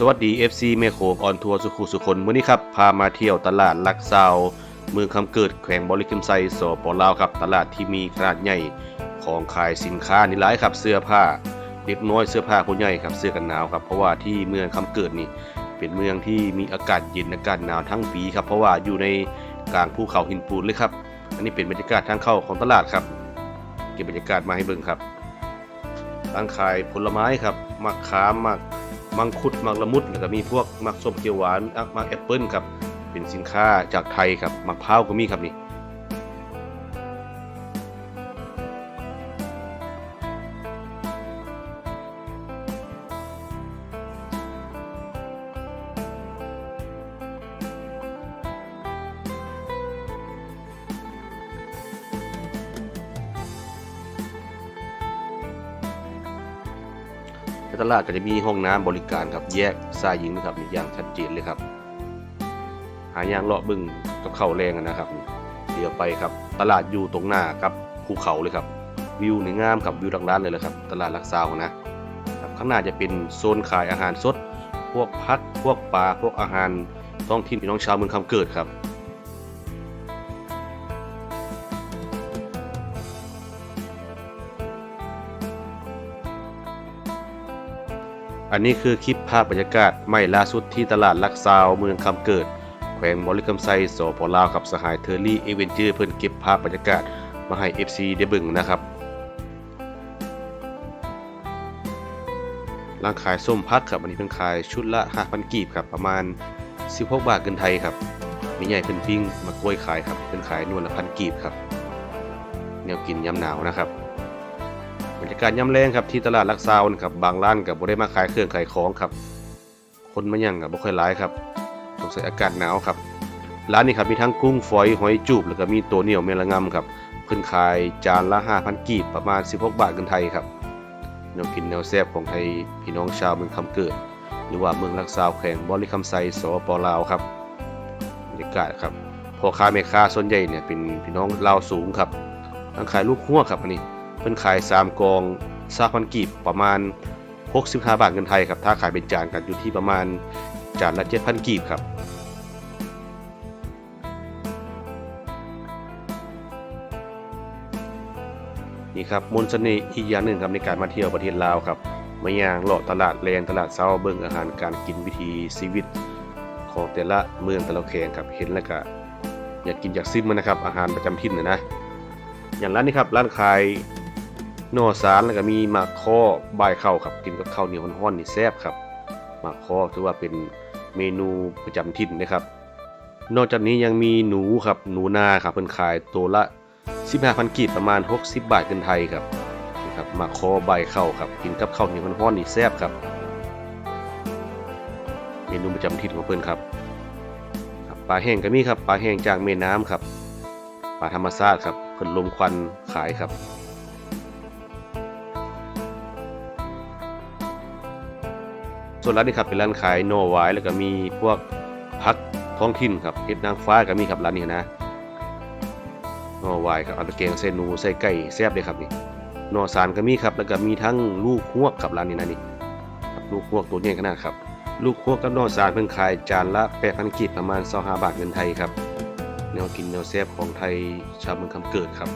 สวัสดี FC แม่โขงออนทัวร์สุขุสุคนมื้อนี้ครับ พามาเที่ยวตลาดลักซาวเมืองคำเกิดแขวงบริคิมไซสปลาวครับ ตลาดที่มีขนาดใหญ่ของขายสินค้านี่หลายครับเสื้อผ้าเด็กน้อยเสื้อผ้าผู้ใหญ่ครับเสื้อกันหนาวครับเพราะว่าที่เมืองคำเกิดนี่เป็นเมืองที่มีอากาศเย็นอากาศหนาวทั้งปีครับเพราะว่าอยู่ในกลางภูเขาหินปูนเลยครับ อันนี้เป็นบรรยากาศทางเข้าของตลาดครับ เก็บบรรยากาศมาให้เบิ่งครับร้านขายผลไม้ครับมักขามมัก มังคุดมังละมุดแล้วก็มีพวกมักส้มเขียวหวานมักแอปเปิ้ลครับเป็นสินค้าจากไทยครับมะพร้าวก็มีครับนี่าดก็จะมีห้องน้ำบริการครับแยกชายหญิงนะครับนี่อย่างชัดเจนเลยครับ หายางเลาะบึ้งกับเข้าแรงนะครับเดี๋ยวไปครับ ตลาดอยู่ตรงหน้ากับภูเขาเลยครับ วิวในงามครับวิวดังด้านเลยแหละครับ ตลาดลักซาวนะครับข้างหน้าจะเป็นโซนขายอาหารสด พวกพักพวกปลาพวกอาหารท้องถิ่นพี่น้องชาวเมืองคำเกิดครับ อันนี้คือคลิปภาพบรรยากาศใหม่ล่าสุดที่ตลาดลักซาวเมืองคำเกิด แขวงบริคำไซสปลาวกับสหายเทอร์รี่เอเวนเจอร์เพิ่อนเก็บภาพบรรยากาศมาให้ FC ได้เบิ่งนะครับร้านขายส้มพักครับอันนี้เป็นขายชุดละ5,000กีบครับประมาณ 16 บาทเงินไทยครับ มีใหญ่เป็นปิ้งมากล้วยขายครับเป็นขายนวลละพันกีบครับแนวกินยามหนาวนะครับ รรยากาศย่ำแรงครับที่ตลาดลักซาวนะครับบางร้านกับบ่ได้มาขายเครื่องขายของครับ คนมายังกับบ่ค่อยหลายครับสงสัยอากาศหนาวครับ ร้านนี้ครับมีทั้งกุ้งฝอยหอยจูบแล้วก็มีตัวเหนียวเมละงำครับเพิ่นขายจานละ5,000กีบประมาณ 16 บาทเงินไทยครับแนวกินแนวแซ่บของไทยพี่น้องชาวเมืองคำเกิด หรือว่าเมืองลักซาวแขวงบริคำไซสปลาวครับบรรยากาศครับพ่อค้าแม่ค้าส่วนใหญ่เนี่ยเป็นพี่น้องลาวสูงครับทั้งขายลูกหัวครับอันนี้ พิ่นขาย3กองซาพันกีบประมาณ 65 บาทเงินไทยครับ ถ้าขายเป็นจานกันอยู่ที่ประมาณจานละ7,000กีบครับนี่ครับมนต์เสน่ห์อีกอย่างหนึ่งครับในการมาเที่ยวประเทศลาวครับมาย่างเลาะตลาดแรงตลาดเช้าเบิ่งอาหารการกินวิถีชีวิต ของแต่ละเมืองแต่ละแขงครับเห็นแล้วก็อยากกินอยากซิมมันนะครับอาหารประจำถิ่นนะนะอย่างร้านนี้ครับร้านขาย นอสารแล้วก็มีหมากข้อบายข้าวครับกินกับข้าวเหนียวร้อนๆนี่แซ่บครับหมากข้อถือว่าเป็นเมนูประจำถิ่นนะครับ นอกจากนี้ยังมีหนูครับหนูนาครับเพิ่นขายตัวละ 15,000กีบประมาณ 60 บาทเงินไทยครับนี่ครับหมากข้อใบข้าวครับกินกับข้าวเหนียวร้อนๆนี่แซ่บครับ เมนูประจำถิ่นของเพิ่นครับปลาแห้งก็มีครับปลาแห้งจากแม่น้ำครับปลาธรรมชาติครับเพิ่นลมควันขายครับ ส่วนร้านนี้ครับเป็นร้านขายโนไวายแล้วก็มีพวกพักท้องถิ่นครับเห็ดนางฟ้าก็มีครับร้านนี้นะโนไวายครับเอาไปแกงใส่หนูใส่ไก่แซ่บเลยครับนี่โนสารก็มีครับแล้วก็มีทั้งลูกฮวกครับร้านนี้นะนี่ลูกฮวกตัวใหญ่ขนาดครับ ลูกฮวกกับโนสารเพิ่นขายจานละ8,000กีบประมาณ25บาทเงินไทยครับแนวกินแนวแซ่บของไทยชาวเมืองคำเกิดครับ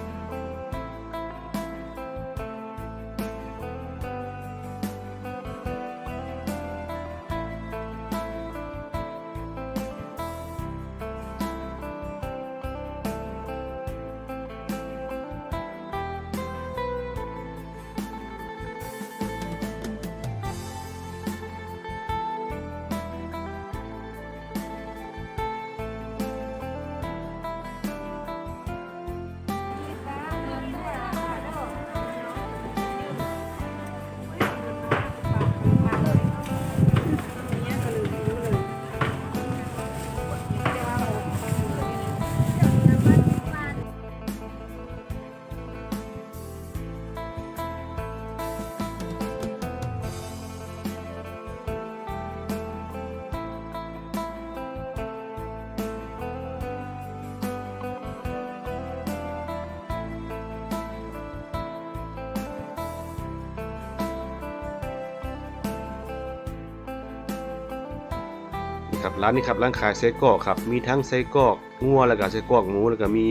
ครับร้านนี้ครับร้านขายไส้กรอกครับมีทั้งไส้กรอกงัวแล้วก็ไส้กรอกหมูแล้วก็มี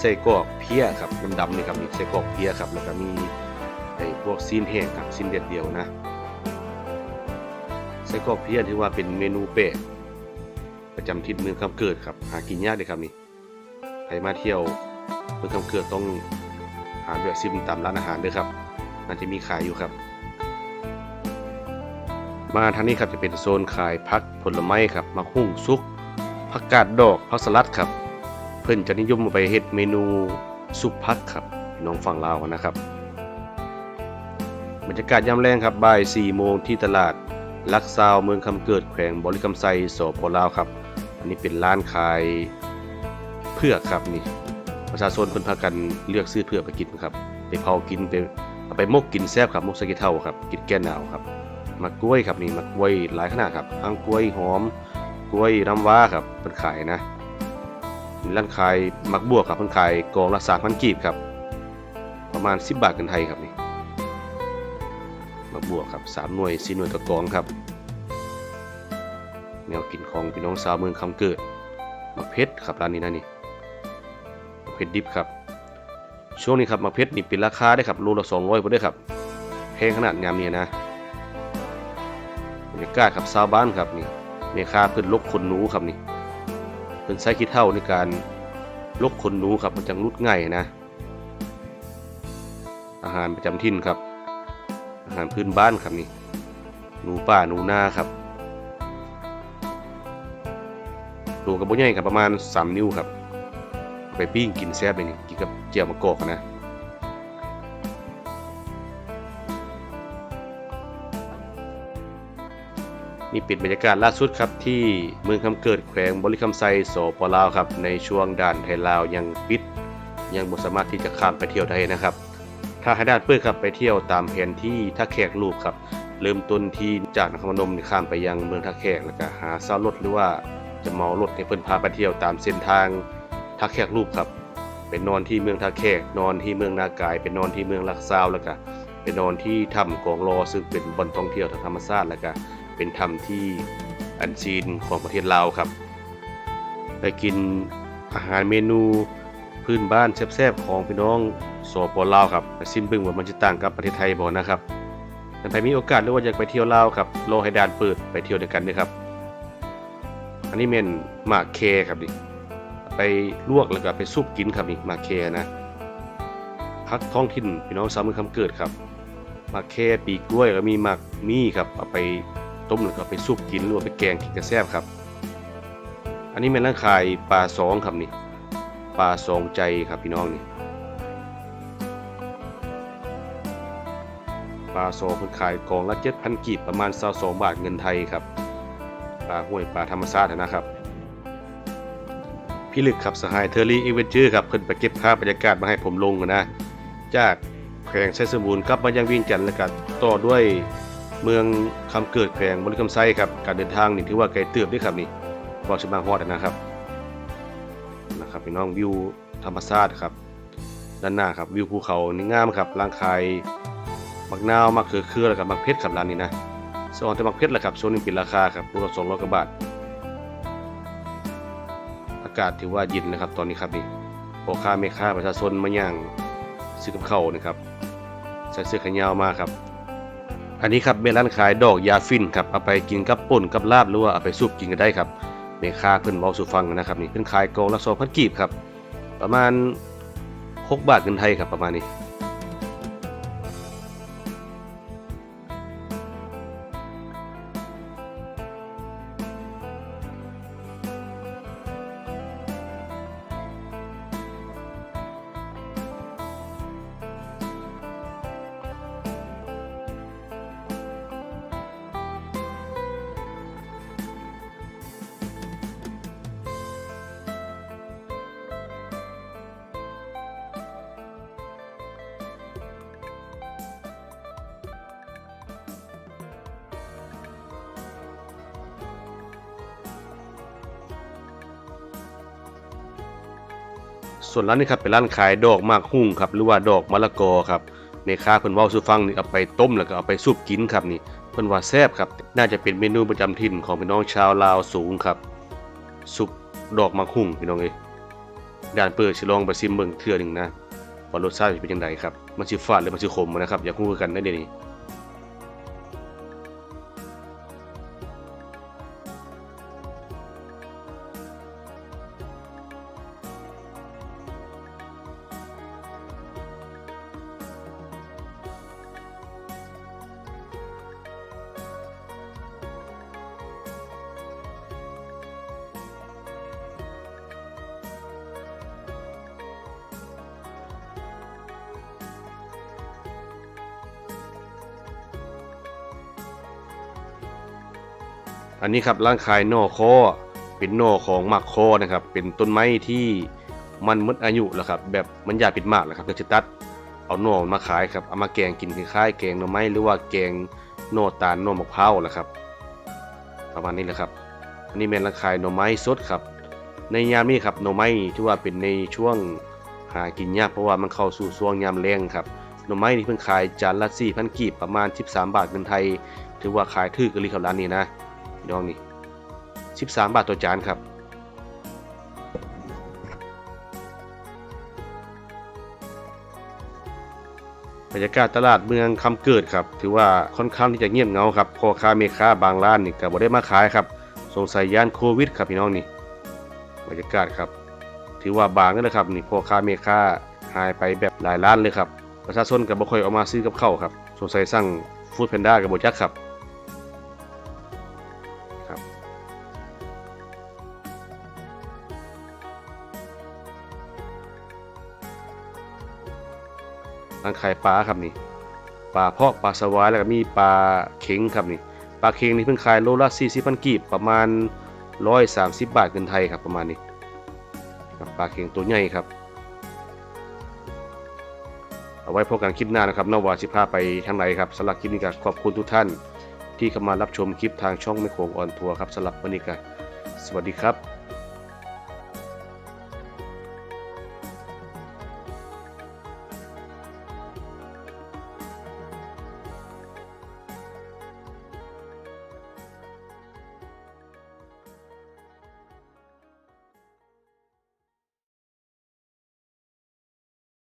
ไส้กรอกเพี้ยครับดำๆนี่ครับมีไส้กรอกเพี้ยครับแล้วก็มีไอ้พวกซีนแห้งครับซีนเด็ดเดียวนะไส้กรอกเพี้ยถือว่าเป็นเมนูเป๊ะประจำทิศเมืองคำเกิดครับหากินยากเลยครับนี่ใครมาเที่ยวเมืองคำเกิดต้องหาแบบซิมตามร้านอาหารด้วยครับน่าจะมีขายอยู่ครับ มาทางนี้ครับจะเป็นโซนขายผักผลไม้ครับมะฮุ่งซุกผักกาดดอกผักสลัดครับ เพิ่อนจะนิยมไปเฮ็ดเมนูซุปผักครับน้องฝั่งลาวนะครับบรรยากาศยามแรงครับบ่าย4โมงที่ตลาดลักซาวเมืองคำเกิดแขวงบริคำไซสปลาวครับ อันนี้เป็นร้านขายเผือครับนี่ประชาชนเพิ่นพากันเลือกซื้อเผือไปกินครับ ไปเผากินไปเอาไปมกกินแซ่บครับมกสกี่เท่าครับกินแก้หนาวครับ มะกล้วยครับนี่มะกล้วยหลายขนาดครับทั้งกล้วยหอมกล้วยน้ำว้าครับเป็นขายนะมีร้านขายมักบวกครับเป็นขายกองละสามพันกีบครับ ประมาณ 10 บาทเงินไทยครับนี่มักบวกครับสามหน่วยสี่หน่วยต่อกองครับ แนวกินของพี่น้องสาวเมืองคำเกิดมะเพชรครับร้านนี้นะนี่มะเพชรดิบครับ ช่วงนี้ครับมะเพชรนี่เป็นราคาได้ครับโลละ200พอได้ครับแพงขนาดยามเนี้นะ รรยากาศครับชาวบ้านครับนี่เมคาเพิ่นลกขนหนูครับนี่เพิ่นใช้ขี้เท่าในการลกขนหนูครับมันจังรุดง่ายนะ อาหารประจำถิ่นครับ อาหารพื้นบ้านครับนี่หนูป่าหนูนาครับตัวกับบ่ใหญ่ครับประมาณ 3 นิ้วครับ ไปปิ้งกินแซ่บเลยนี่กินกับเจียวมะกอกนะ นี่เป็นบรรยากาศล่าสุดครับที่เมืองคำเกิดแขวงบริคำไซสปลาวครับในช่วงด่านไทยลาวยังปิด ยังบ่สามารถที่จะข้ามไปเที่ยวได้นะครับ ถ้าให้ด้านเปิดครับไปเที่ยวตามแผนที่ท่าแขกรูปครับ เริ่มต้นที่จากนครพนมข้ามไปยังเมืองท่าแขกแล้วก็หาเช่ารถหรือว่าจะเมารถให้เพิ่อนพาไปเที่ยวตามเส้นทางท่าแขกรูปครับไปนอนที่เมืองท่าแขกนอนที่เมืองนากายไปนอนที่เมืองลักซาวแล้วก็ไปนอนที่ถ้ำกองรอซึ่งเป็นบ่อนท่องเที่ยวทางธรรมชาติแล้วก็ เป็นธรรมที่อันซีนของประเทศลาวครับ ไปกินอาหารเมนูพื้นบ้านแซ่บๆของพี่น้องสปลาวครับซิมบึงว่ามันจะต่างกับประเทศไทยบ่นะครับถ้าใครมีโอกาสหรือว่าอยากไปเที่ยวลาวครับรอให้ดานเปิดไปเที่ยวด้วยกันด้วยครับ อันนี้เมนหมากเคครับนี่ไปลวกแล้วก็ไปซุปกินครับนี่หมากเคนะพักท้องถิ่นพี่น้องสามมือคำเกิดครับหมากแค่ปีกล้วยแล้วมีหมากมี่ครับเอาไป ต้มแล้วก็ไปซุปกินหรือว่าไปแกงกินกระแซบครับ อันนี้เป็นร้านขายปลาสองครับนี่ปลาสองใจครับพี่น้องนี่ปลาสองคนขายกองละเจ็ดพันกีบประมาณสาสองบาทเงินไทยครับปลาห้วยปลาธรรมชาตินะครับ พี่ลึกครับสหายเทอรี่เอเวนเจอร์ครับเพิ่นไปเก็บภาพบรรยากาศมาให้ผมลงนะ จากแขวงไซสมบูรณ์กลับมายังวียงจันทน์แล้วก็ต่อด้วย เมืองคำเกิดแขวงบริคำไซครับการเดินทางนี่ถือว่าไกลเติบด้วยครับนี่บอกสิมาฮอดแล้วนะครับนะครับพี่น้องวิวธรรมชาติครับด้านหน้าครับวิวภูเขานี่งามครับร่างกายมักนาวมักเขือเคือแล้วกับมักเพชรครับร้านนี้นะสอนแต่มักเพชรแหละครับโซนนี้ป็นราคาครับรูละสองร้อยกว่าบาทอากาศถือว่าเย็นนะครับตอนนี้ครับนี่พ่อค้าแม่ค้าประชาชนมาย่างซื้อกับข้านะครับใส่เสื้อแขนยาวมาครับ อันนี้ครับเป็นร้านขายดอกยาฟินครับเอาไปกินกับป่นกับลาบหรือว่าเอาไปซุปกินก็ได้ครับเมค่าเพิ่นเว้าสู่ฟังนะครับนี่เพิ่นขายกองละ2,000กีบครับประมาณ 6 บาทเงินไทยครับประมาณนี้ ส่วนร้านนี้ครับเป็นร้านขายดอกมากหุ่งครับหรือว่าดอกมะละกอครับเมค่าเพิ่นเว้าสู่ฟังนี่เอาไปต้มแล้วก็เอาไปซุปกินครับนี่เพิ่นว่าแซ่บครับ น่าจะเป็นเมนูประจำถิ่นของพี่น้องชาวลาวสูงครับซุปดอกมักหุ่งพี่น้องเอ้ยด่านเปิดสิลองไปซิมเบิ่งเทื่อหนึงนะว่ารสชาติเป็นจังไดครับมันสิฝาดหรือมันสิขมนะครับอยากรู้คือกันได้เดี๋ยวนี้ อันนี้ครับร้านขายนอคอเป็นนอของหมากคอนะครับ เป็นต้นไม้ที่มันมดอายุแล้วครับ แบบมันยากเป็นหมากแล้วครับเพื่อจะตัดเอาหนอมาขายครับเอามาแกงกินคล้ายๆแกงหน่อไม้หรือว่าแกงหน่อตาลหน่อมะพร้าวแหละครับ ประมาณนี้แหละครับ อันนี้เป็นร้านขายหน่อไม้สดครับ ในยามนี้ครับหน่อไม้ที่ว่าเป็นในช่วงหากินยากเพราะว่ามันเข้าสู่ช่วงยามแรงครับหน่อไม้นี่เพิ่งขายจานละ4,000กีบประมาณ 13 บาทเงินไทย ถือว่าขายถือกะลีเขาร้านนี้นะ ดองนี่13บาทต่อจานครับบรรยากาศตลาดเมืองคำเกิดครับ ถือว่าค่อนข้างที่จะเงียบเงาครับพ่อค้าแม่ค้าบางร้านนี่ก็บ่ได้มาขายครับสงสัยย่านโควิดครับพี่น้องนี่บรรยากาศครับ ถือว่าบางนั่นแหละครับนี่พ่อค้าแม่ค้าหายไปแบบหลายร้านเลยครับประชาชนก็บ่ค่อยเอามาซื้อกับเข้าครับสงสัยสั่งฟู้ดแพนด้ากับบ่จักครับ ร้านขายปลาครับนี่ปลาพอกปลาสวายแล้วก็มีปลาเข็งครับนี่ปลาเข็งนี่เพิ่งขายโลละ40,000กีบประมาณ130บาทเงินไทยครับประมาณนี้ครับปลาเข็งตัวใหญ่ครับ เอาไว้พบกันคลิปหน้านะครับนอกว่าสิพาไปทางไหนครับสำหรับคลิปนี้ก็ขอบคุณทุกท่าน ที่เข้ามารับชมคลิปทางช่องไม่โขงออนทัวร์ครับสำหรับวันนี้ก็สวัสดีครับ